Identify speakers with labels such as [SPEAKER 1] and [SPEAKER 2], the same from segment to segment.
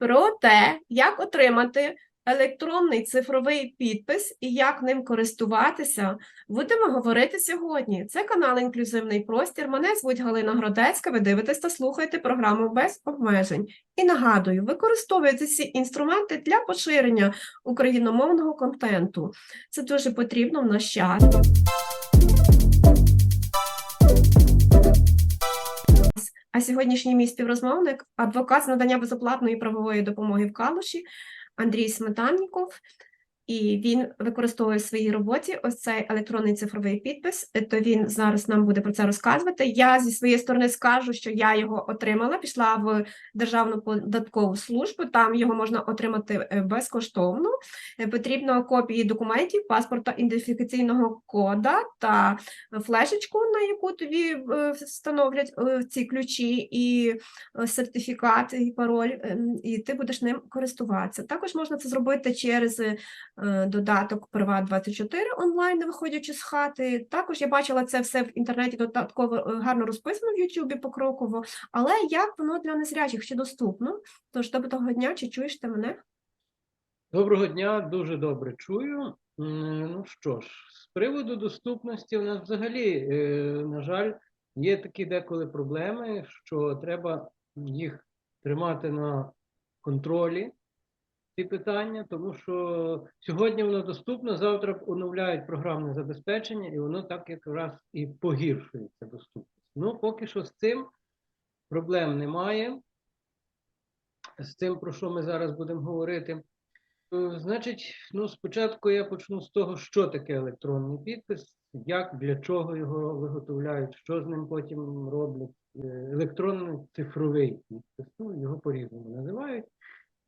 [SPEAKER 1] Про те, як отримати електронний цифровий підпис і як ним користуватися, будемо говорити сьогодні. Це канал Інклюзивний простір. Мене звуть Галина Гродецька. Ви дивитесь та слухаєте програму без обмежень. І нагадую, використовуйте ці інструменти для поширення україномовного контенту. Це дуже потрібно в наш час. А сьогоднішній мій співрозмовник, адвокат з надання безоплатної правової допомоги в Калуші Андрій Сметанніков. І він використовує в своїй роботі ось цей електронний цифровий підпис. То він зараз нам буде про це розказувати. Я зі своєї сторони скажу, що я його отримала, пішла в Державну податкову службу. Там його можна отримати е, безкоштовно. Е, Потрібно копії документів, паспорта, ідентифікаційного кода та флешечку, на яку тобі е, встановлять е, ці ключі і е, сертифікат, і пароль, ем, і ти будеш ним користуватися. Також можна це зробити через е, додаток Приват 24 онлайн, не виходячи з хати. Також я бачила це все в інтернеті додатково е, гарно розписано в Ютубі покроково. Але як воно для незрячих чи доступно? Тож доброго дня, чи чуєш ти мене?
[SPEAKER 2] Доброго дня, дуже добре чую. Ну що ж, з приводу доступності, у нас взагалі, е, на жаль, є такі деколи проблеми, що треба їх тримати на контролі, ці питання, тому що сьогодні воно доступно, завтра оновляють програмне забезпечення, і воно так якраз і погіршується доступність. Ну, поки що з цим проблем немає. З цим, про що ми зараз будемо говорити. Е, Значить, ну спочатку я почну з того, що таке електронний підпис, як для чого його виготовляють, що з ним потім роблять. Е, Електронний цифровий підпис, ну, його по-різному називають.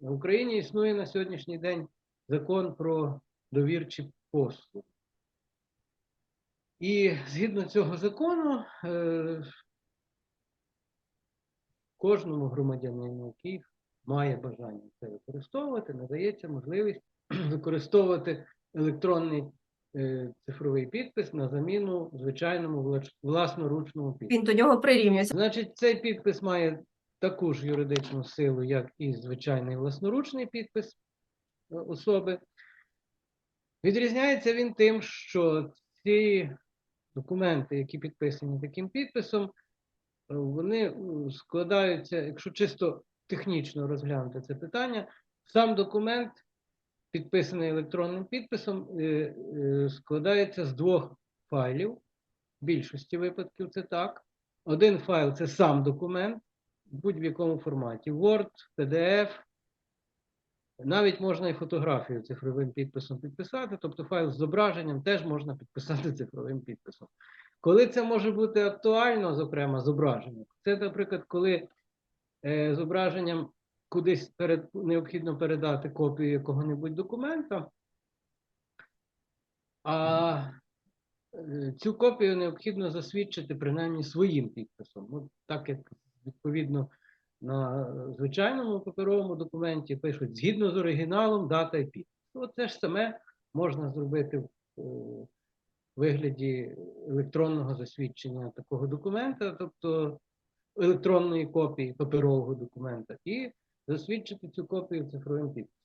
[SPEAKER 2] В Україні існує на сьогоднішній день закон про довірчі послуги. І згідно цього закону, е, кожному громадянину, який має бажання це використовувати, надається можливість використовувати електронний е, цифровий підпис на заміну звичайному власноручному підпису.
[SPEAKER 1] Він до нього прирівнюється.
[SPEAKER 2] Значить, цей підпис має таку ж юридичну силу, як і звичайний власноручний підпис е, особи. Відрізняється він тим, що ці документи, які підписані таким підписом, е, вони складаються, якщо чисто технічно розглянути це питання, сам документ, підписаний електронним підписом, е, е, складається з двох файлів. В більшості випадків це так. Один файл це сам документ в будь-якому форматі: Word, PDF. Навіть можна і фотографію цифровим підписом підписати, тобто файл з зображенням теж можна підписати цифровим підписом. Коли це може бути актуально, зокрема, зображення, це, наприклад, коли е, зображенням кудись перед, необхідно передати копію якого-небудь документа, а е, цю копію необхідно засвідчити принаймні своїм підписом. От так як відповідно на звичайному паперовому документі пишуть згідно з оригіналом, дата і підпис. Оце ж саме можна зробити в е, вигляді електронного засвідчення такого документа, тобто електронної копії паперового документа, і засвідчити цю копію цифровим підписом.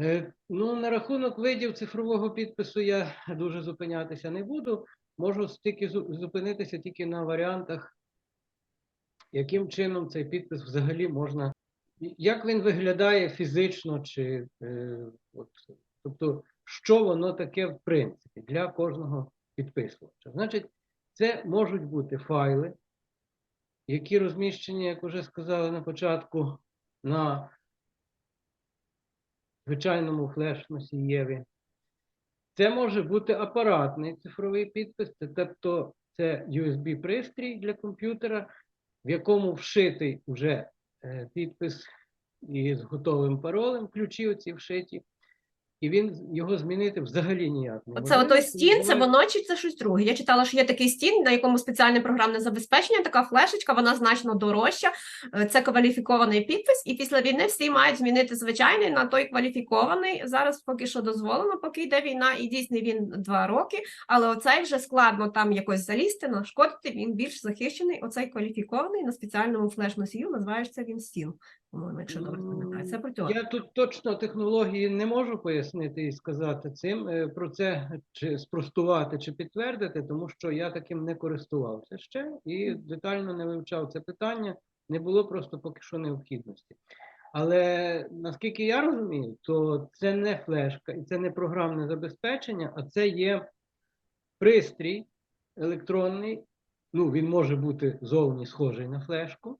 [SPEAKER 2] Е, Ну, на рахунок видів цифрового підпису я дуже зупинятися не буду. Можу тільки зупинитися тільки на варіантах, яким чином цей підпис взагалі можна, як він виглядає фізично, чи е, от, тобто, що воно таке в принципі для кожного підписувача. Значить, це можуть бути файли, які розміщені, як вже сказали на початку, на звичайному флеш-носієві. Це може бути апаратний цифровий підпис, тобто це USB-пристрій для комп'ютера, в якому вшитий вже е, підпис із готовим паролем, ключі оці вшиті, і він його змінити взагалі ніяк не
[SPEAKER 1] Оце
[SPEAKER 2] може.
[SPEAKER 1] отой стін, це воно чи це щось друге? Я читала, що є такий стін, на якому спеціальне програмне забезпечення, така флешечка, вона значно дорожча. Е, Це кваліфікований підпис, і після війни всі мають змінити звичайний на той кваліфікований. Зараз поки що дозволено, поки йде війна, і дійсний він два роки. Але оцей вже складно там якось залізти, нашкодити. Він більш захищений. Оцей кваліфікований на спеціальному флеш-носію, називається він стіл. по-моєму, якщо добре пам'ятаю. Це про цього.
[SPEAKER 2] Я тут точно технології не можу пояснити і сказати цим е, про це чи спростувати, чи підтвердити, тому що я таким не користувався ще і детально не вивчав це питання. Не було просто поки що необхідності. Але наскільки я розумію, то це не флешка і це не програмне забезпечення, а це є пристрій електронний. Ну, він може бути зовні схожий на флешку,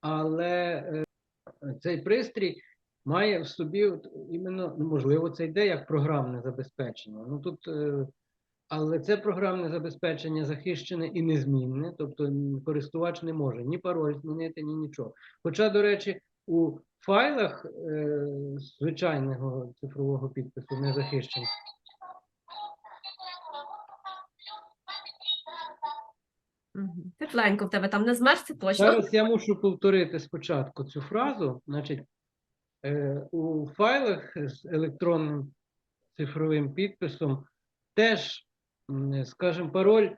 [SPEAKER 2] але е, цей пристрій має в собі от іменно, ну, можливо, це йде як програмне забезпечення. Ну тут, е, але це програмне забезпечення захищене і незмінне, тобто користувач не може ні пароль змінити, ні нічого. Хоча, до речі, у файлах е, звичайного цифрового підпису не захищений.
[SPEAKER 1] Мгм. Тепленько в тебе там не змерз, це точно.
[SPEAKER 2] Зараз я мушу повторити спочатку цю фразу. Значить, у файлах з електронним цифровим підписом теж, скажімо, пароль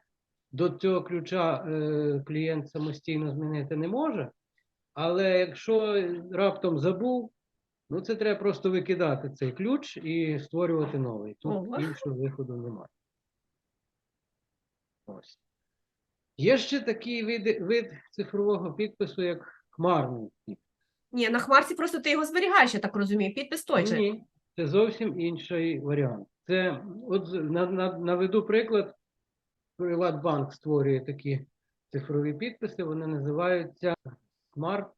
[SPEAKER 2] до цього ключа е, клієнт самостійно змінити не може. Але якщо раптом забув, ну це треба просто викидати цей ключ і створювати новий. Тут
[SPEAKER 1] Ого.
[SPEAKER 2] іншого виходу немає. Ось. Є ще такий вид, вид цифрового підпису, як хмарний підпис.
[SPEAKER 1] Ні, на хмарці просто ти його зберігаєш, я так розумію. Підпис той же.
[SPEAKER 2] Ні, це зовсім інший варіант. Це от на, на, наведу приклад. Приватбанк створює такі цифрові підписи, вони називаються Smart,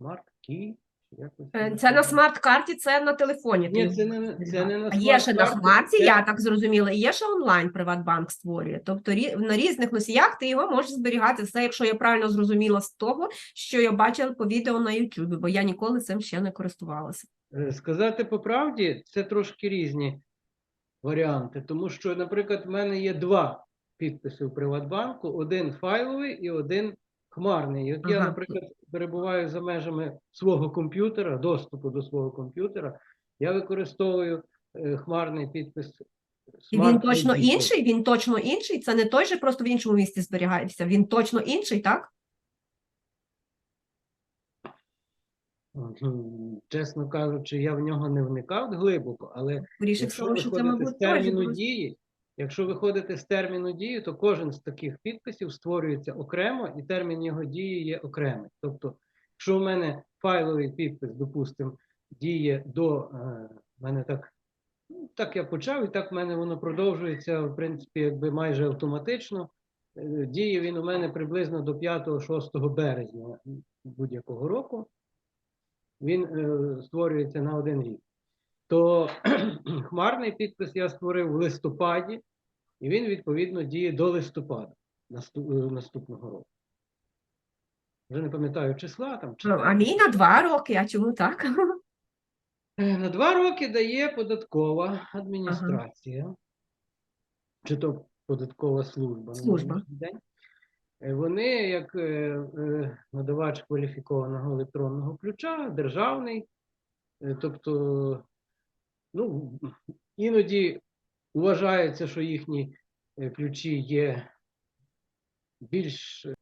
[SPEAKER 2] Smart Key. Якось
[SPEAKER 1] Е, Це на смарт-карті, це на телефоні.
[SPEAKER 2] Ні, це не, на- це не на
[SPEAKER 1] є ще на
[SPEAKER 2] смарт-карті, це-
[SPEAKER 1] я так зрозуміла, і є ще онлайн Приватбанк створює. Тобто на різних носіях ти його можеш зберігати. Все, якщо я правильно зрозуміла з того, що я бачила по відео на YouTube, бо я ніколи цим ще не користувалася.
[SPEAKER 2] Е, Сказати по правді, це трошки різні варіанти, тому що, наприклад, в мене є два підписи в Приватбанку: один файловий і один хмарний. І От я, наприклад, перебуваю за межами свого комп'ютера, доступу до свого комп'ютера, я використовую е, хмарний підпис.
[SPEAKER 1] І він точно інший, він точно інший. Це не той же, просто в іншому місці зберігається. Він точно інший, так?
[SPEAKER 2] Мгм. Чесно кажучи, я в нього не вникав глибоко, але Якщо
[SPEAKER 1] що це,
[SPEAKER 2] виходити з
[SPEAKER 1] мабуть, той
[SPEAKER 2] терміну дії, якщо виходити з терміну дії, то кожен з таких підписів створюється окремо, і термін його дії є окремий. Тобто, якщо в мене файловий підпис, допустимо, діє до е, мене так, ну, так я почав, і так в мене воно продовжується, в принципі, якби майже автоматично. Е, Діє він у мене приблизно до 5-6 березня будь-якого року. Він е, створюється на один рік то хмарний підпис я створив в листопаді, і він відповідно діє до листопада е, наступного року. Вже не пам'ятаю числа там. чи
[SPEAKER 1] Ну, А мій на два роки, а чому так?
[SPEAKER 2] Е, На два роки дає податкова адміністрація, чи то податкова служба.
[SPEAKER 1] Служба.
[SPEAKER 2] день. Е, Вони, як надавач кваліфікованого електронного ключа, державний, тобто, ну, іноді вважається, що їхні е, ключі є більш е,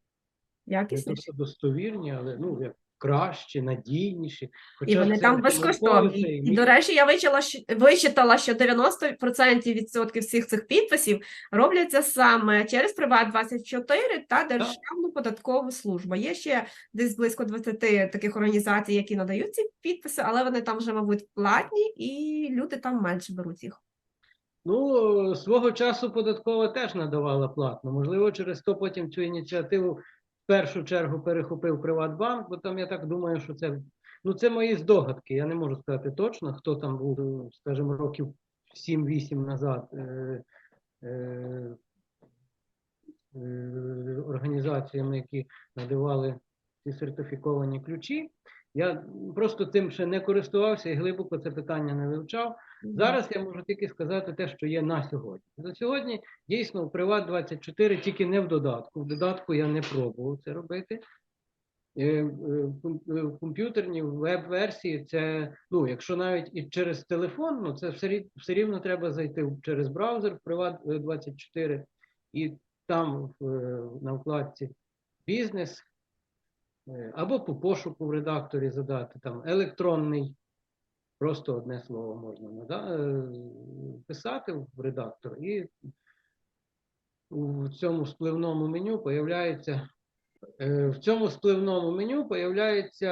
[SPEAKER 2] що достовірні, але ну, як кращі, надійніші.
[SPEAKER 1] І вони там безкоштовні. І, до речі, я вичила, що, вичитала, що 90% відсотків всіх цих підписів робляться саме через Приват24 та Державну податкову службу. Є ще десь близько 20 таких організацій, які надають ці підписи, але вони там вже, мабуть, платні, і люди там менше беруть їх.
[SPEAKER 2] Ну, свого часу податкова теж надавала платно. Можливо, через то потім цю ініціативу першу чергу перехопив Приватбанк, бо там я так думаю, що це ну це мої здогадки. Я не можу сказати точно, хто там був, скажімо, років 7-8 назад. Е, е, е, організаціями, які надавали ці сертифіковані ключі. Я просто тим ще не користувався і глибоко це питання не вивчав. Зараз я можу тільки сказати те, що є на сьогодні. На сьогодні дійсно в Приват 24 тільки не в додатку. В додатку я не пробував це робити. Е, е, в е, комп'ютерній веб-версії це, ну, якщо навіть і через телефон, ну це все, все рівно треба зайти через браузер в Приват 24 і там в, на вкладці бізнес або по пошуку в редакторі задати там електронний, просто одне слово можна нада- е, писати в редактор, і в цьому спливному меню появляється. е, В цьому спливному меню появляється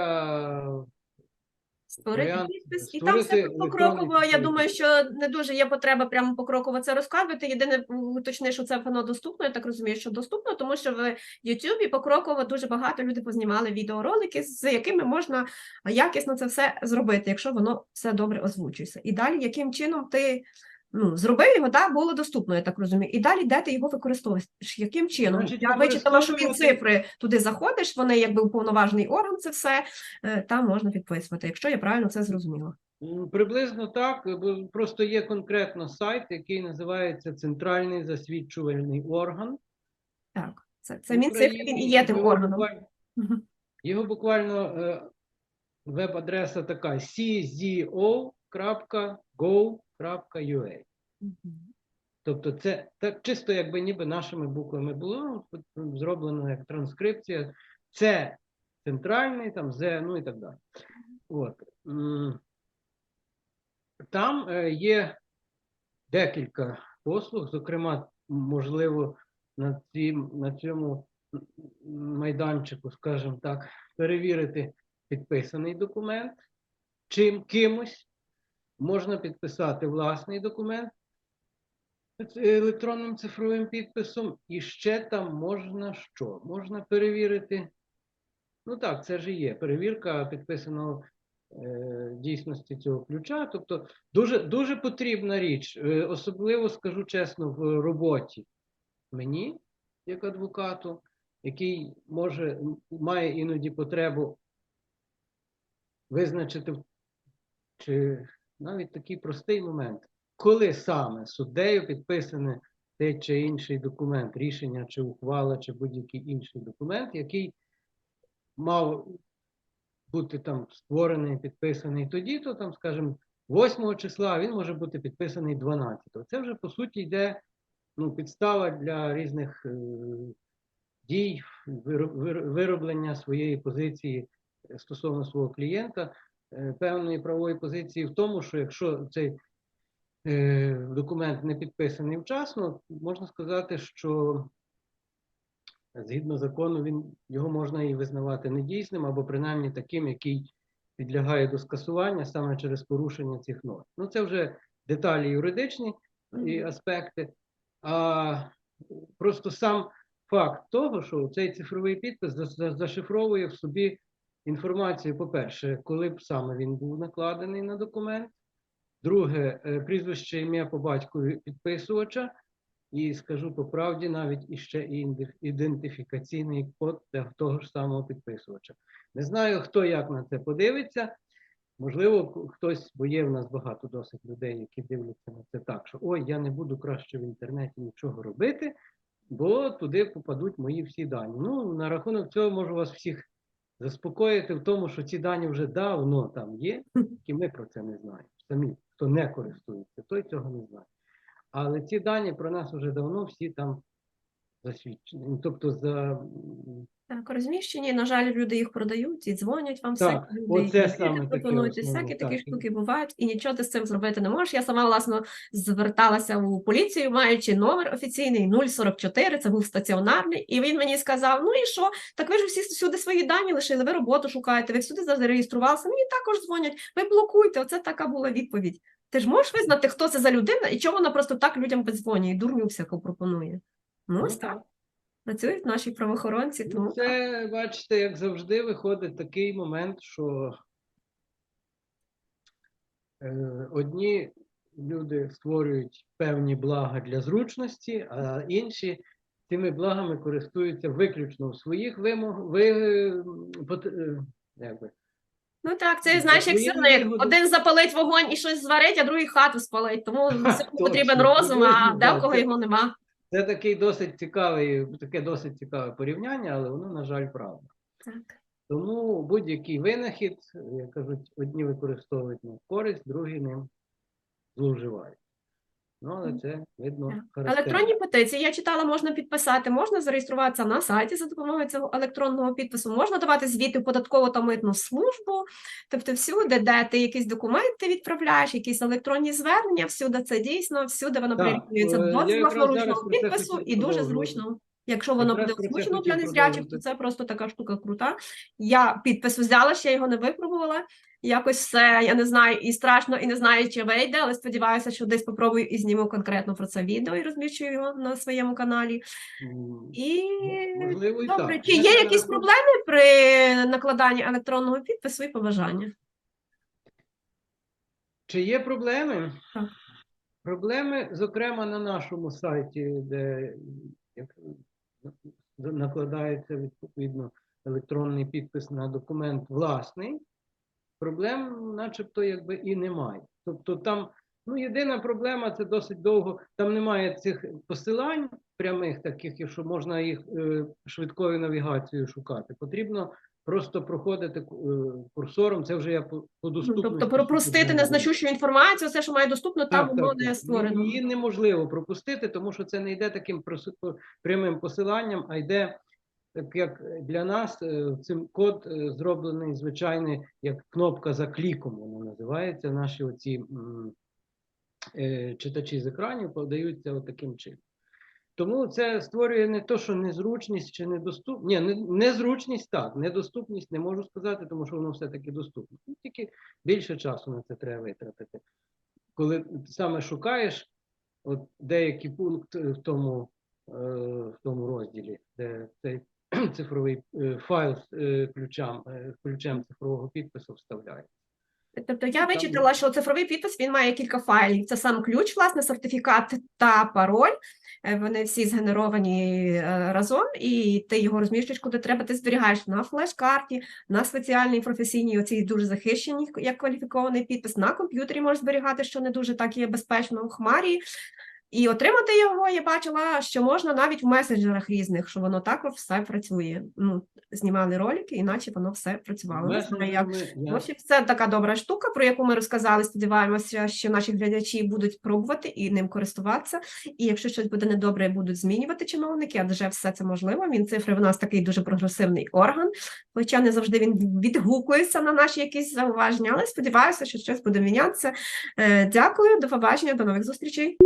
[SPEAKER 1] Створити підпис, і там все покроково. Я думаю, що не дуже є потреба прямо покроково це розказувати. Єдине уточни, що це воно доступно. Я так розумію, що доступно, тому що в Ютубі покроково дуже багато людей познімали відеоролики, з якими можна якісно це все зробити, якщо воно все добре озвучується. І далі, яким чином ти ну, зробив його, да, було доступно, я так розумію. І далі, де ти його використовуєш? Яким чином?
[SPEAKER 2] Значить,
[SPEAKER 1] я вичитала, що він цифри туди заходиш, вони якби уповноважений орган, це все е, там можна підписувати, якщо я правильно це зрозуміла.
[SPEAKER 2] Приблизно так, бо просто є конкретно сайт, який називається Центральний засвідчувальний орган.
[SPEAKER 1] Так, це, це Мінцифри, він і є тим органом.
[SPEAKER 2] буквально- Його буквально е, веб-адреса така czo.gov.ua. Тобто це так чисто якби ніби нашими буквами було зроблено як транскрипція. Це центральний, там З, ну і так далі. От. Там е, є декілька послуг, зокрема, можливо, на, цім, на цьому майданчику, скажімо так, перевірити підписаний документ чим кимось. Можна підписати власний документ електронним цифровим підписом, і ще там можна що? Можна перевірити. Ну так, це ж і є перевірка підписаного е, дійсності цього ключа. Тобто дуже, дуже потрібна річ, е, особливо скажу чесно, в роботі мені, як адвокату, який може має іноді потребу визначити чи навіть такий простий момент, коли саме суддею підписаний той чи інший документ, рішення чи ухвала, чи будь-який інший документ, який мав бути там створений, підписаний тоді, то там, скажімо, 8 числа, він може бути підписаний 12. Це вже по суті йде ну, підстава для різних е, дій, виро- виро- вироблення своєї позиції стосовно свого клієнта, певної правової позиції в тому, що якщо цей е, документ не підписаний вчасно, можна сказати, що згідно закону він його можна і визнавати недійсним, або принаймні таким, який підлягає до скасування саме через порушення цих норм. Ну, це вже деталі юридичні і аспекти. А просто сам факт того, що цей цифровий підпис за- за- зашифровує в собі інформацію, по-перше, коли б саме він був накладений на документ. Друге, е, прізвище ім'я по батькові підписувача. І скажу по правді, навіть іще і ідентифікаційний код того ж самого підписувача. Не знаю, хто як на це подивиться. Можливо, хтось, бо є в нас багато досить людей, які дивляться на це так, що ой, я не буду краще в інтернеті нічого робити, бо туди попадуть мої всі дані. Ну, на рахунок цього можу вас всіх заспокоїти в тому, що ці дані вже давно там є, і ми про це не знаємо. Самі, хто не користується, той цього не знає. Але ці дані про нас вже давно всі там засвідчені. Ну, Тобто за
[SPEAKER 1] Так, розміщені, на жаль, люди їх продають і дзвонять вам
[SPEAKER 2] Так,
[SPEAKER 1] всякі люди,
[SPEAKER 2] оце саме
[SPEAKER 1] пропонують,
[SPEAKER 2] основне,
[SPEAKER 1] всякі такі
[SPEAKER 2] так.
[SPEAKER 1] штуки бувають, і нічого ти з цим зробити не можеш. Я сама, власно, зверталася у поліцію, маючи номер офіційний 044, це був стаціонарний, і він мені сказав: ну і що? Так ви ж всі сюди свої дані лишили, ви роботу шукаєте, ви всюди зареєструвалися, мені також дзвонять, ви блокуйте. Оце така була відповідь. Ти ж можеш визнати, хто це за людина і чому вона просто так людям подзвонює і дурню всяку пропонує. Ну, ось так. Працюють наші правоохоронці,
[SPEAKER 2] Ну,
[SPEAKER 1] тому
[SPEAKER 2] це, бачите, як завжди, виходить такий момент, що е, одні люди створюють певні блага для зручності, а інші цими благами користуються виключно в своїх вимог, ви, е,
[SPEAKER 1] Ну так, це
[SPEAKER 2] Ну,
[SPEAKER 1] знаєш, як
[SPEAKER 2] вигодами.
[SPEAKER 1] Один запалить вогонь і щось зварить, а другий хату спалить. Тому потрібен розум, а де в кого його нема.
[SPEAKER 2] Це такий досить цікавий, таке досить цікаве порівняння, але воно, на жаль, правда.
[SPEAKER 1] Так.
[SPEAKER 2] Тому будь-який винахід, як кажуть, одні використовують на користь, другі ним зловживають. Ну, але це видно.
[SPEAKER 1] Електронні петиції я читала, можна підписати, можна зареєструватися на сайті за допомогою цього електронного підпису, можна давати звіти в податкову та митну службу, тобто всюди, де ти якісь документи відправляєш, якісь електронні звернення, всюди це дійсно, всюди воно прирівнюється
[SPEAKER 2] е,
[SPEAKER 1] до власноручного підпису і дуже зручно. Якщо воно буде озвучено для незрячих, то це просто така штука крута. Я підпис взяла, ще його не випробувала. Якось все, я не знаю, і страшно, і не знаю, чи вийде, але сподіваюся, що десь попробую і зніму конкретно про це відео і розміщу його на своєму каналі. І
[SPEAKER 2] можливо, і
[SPEAKER 1] добре,
[SPEAKER 2] так.
[SPEAKER 1] чи є якісь проблеми при накладанні електронного підпису і побажання?
[SPEAKER 2] Чи є проблеми?
[SPEAKER 1] Так.
[SPEAKER 2] Проблеми, зокрема, на нашому сайті, де накладається відповідно електронний підпис на документ власний, проблем начебто якби і немає. Тобто там, ну, єдина проблема це досить довго, там немає цих посилань прямих, таких, що можна їх е, швидкою навігацією шукати. Потрібно просто проходити е, курсором, це вже я по,
[SPEAKER 1] Ну,
[SPEAKER 2] доступності.
[SPEAKER 1] Тобто пропустити незначущу інформацію, все, що має доступно, там
[SPEAKER 2] так,
[SPEAKER 1] воно
[SPEAKER 2] так,
[SPEAKER 1] не створено.
[SPEAKER 2] Її неможливо пропустити, тому що це не йде таким прямим посиланням, а йде так як для нас е, цим код е, зроблений звичайний, як кнопка за кліком, воно називається. Наші оці е, читачі з екранів подаються таким чином. Тому це створює не то, що незручність чи недоступність. Ні, незручність так, недоступність не можу сказати, тому що воно все-таки доступне. Ну, Тільки більше часу на це треба витратити. Коли саме шукаєш от деякі пункти в тому, в тому розділі, де цей цифровий е, файл з е, ключам, е, ключем цифрового підпису вставляє.
[SPEAKER 1] Тобто я вичитала, що цифровий підпис він має кілька файлів. Це сам ключ, власне, сертифікат та пароль. Вони всі згенеровані разом, і ти його розміщуєш, куди треба. Ти зберігаєш на флеш-карті, на спеціальній професійній, оцій дуже захищеній, як кваліфікований підпис. На комп'ютері можеш зберігати, що не дуже так є безпечно у хмарі. І отримати його я бачила, що можна навіть в месенджерах різних, що воно також все працює. Ну, знімали ролики, іначе воно все працювало. Як.
[SPEAKER 2] Месенджерами я-
[SPEAKER 1] общем, це така добра штука, про яку ми розказали. Сподіваємося, що наші глядачі будуть пробувати і ним користуватися. І якщо щось буде недобре, будуть змінювати чиновники, адже все це можливо. Мінцифри в нас такий дуже прогресивний орган, хоча не завжди він відгукується на наші якісь зауваження, але сподіваюся, що щось буде мінятися. Е, Дякую, до побачення, до нових зустрічей.